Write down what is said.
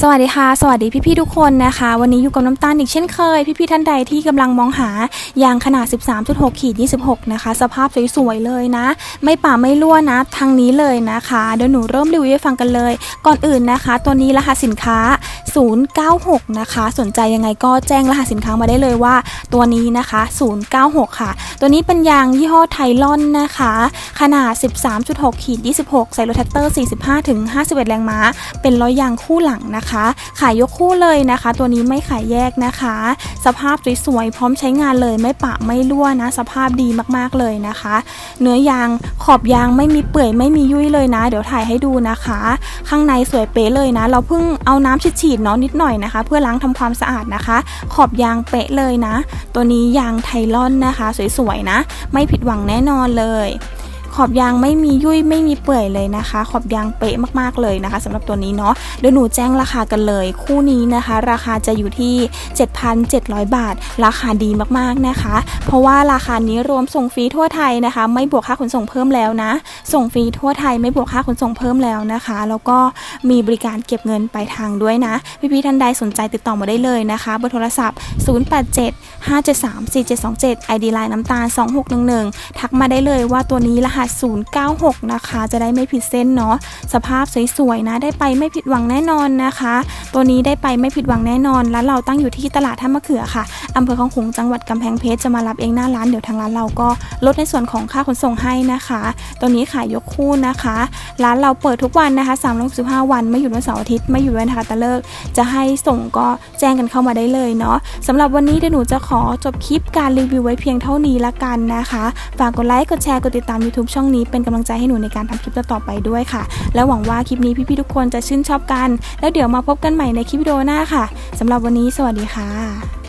สวัสดีค่ะ สวัสดีพี่ๆทุกคนนะคะ วันนี้อยู่กับน้ำตาลอีกเช่นเคย พี่ๆท่านใดที่กำลังมองหายางขนาด 13.6ขีด26 นะคะ สภาพสวยๆเลยนะ ไม่ป่าไม่รั่วนะทางนี้เลยนะคะเดี๋ยวหนูเริ่มรีวิวให้ฟังกันเลย ก่อนอื่นนะคะ ตัวนี้รหัสสินค้า 096 นะคะ สนใจยังไงก็แจ้งรหัสสินค้ามาได้เลยว่า ตัวนี้นะคะ 096 ค่ะ ตัวนี้เป็นยางยี่ห้อไทลอนนะคะ ขนาด 13.6ขีด26 ใส่รถแท็กเตอร์ 45-51 แรงม้า เป็นล้อยางคู่หลังนะคะขายยกคู่เลยนะคะ ตัวนี้ไม่ขายแยกนะคะ สภาพสวยๆพร้อมใช้งานเลยไม่ปะไม่รั่วนะ สภาพดีมากๆเลยนะคะ เนื้อยางขอบยางไม่มีเปื่อยไม่มียุ่ยเลยนะ เดี๋ยวถ่ายให้ดูนะคะ ข้างในสวยเป๊ะเลยนะ เราเพิ่งเอาน้ำฉีดๆเนาะนิดหน่อยนะคะ เพื่อล้างทำความสะอาดนะคะ ขอบยางเป๊ะเลยนะ ตัวนี้ยางไทลอนนะคะ สวยๆนะ ไม่ผิดหวังแน่นอนเลย ขอบยางไม่มียุ่ยไม่มีเปื่อยเลยนะคะ ขอบยางเป๊ะมากๆเลยนะคะสำหรับตัวนี้เนาะเดี๋ยวหนูแจ้งราคากันเลย คู่นี้นะคะ ราคาจะอยู่ที่ 7,700 บาท ราคาดีมากๆนะคะ เพราะว่าราคานี้รวมส่งฟรีทั่วไทยนะคะ ไม่บวกค่าขนส่งเพิ่มแล้วนะ ส่งฟรีทั่วไทยไม่บวกค่าขนส่งเพิ่มแล้วนะคะ แล้วก็มีบริการเก็บเงินปลายทางด้วยนะ พี่ๆท่านใดสนใจติดต่อมาได้เลยนะคะเบอร์โทรศัพท์ 087 573 4727 ID ไลน์น้ำตาล 2611 ทักมาได้เลยว่าตัวนี้รหัส096 นะคะ จะได้ไม่ผิดเส้นเนาะสภาพสวยๆนะ ได้ไปไม่ผิดหวังแน่นอนนะคะ ตัวนี้ได้ไปไม่ผิดหวังแน่นอน ร้านเราตั้งอยู่ที่ตลาดท่ามะเขือค่ะอำเภอคลองขลุงจังหวัดกำแพงเพชรจะมารับเองหน้าร้านเดี๋ยวทางร้านเราก็ลดในส่วนของค่าขนส่งให้นะคะ ตัวนี้ขายยกคู่นะคะ ร้านเราเปิดทุกวันนะคะ365 วัน ไม่หยุดวันเสาร์อาทิตย์ไม่หยุดวันนะคะตะเลิก จะให้ส่งก็แจ้งกันเข้ามาได้เลยเนาะสำหรับวันนี้เดี๋ยวหนูจะขอจบคลิปการรีวิวไว้เพียงเท่านี้ละกันนะคะ ฝากกดไลค์ กดแชร์ กดติดตาม YouTube ช่องนี้เป็นกำลังใจให้หนูในการทำคลิปต่อไปด้วยค่ะ และหวังว่าคลิปนี้พี่ๆทุกคนจะชื่นชอบกัน แล้วเดี๋ยวมาพบกันใหม่ในคลิปวิดีโอหน้าค่ะสำหรับวันนี้สวัสดีค่ะ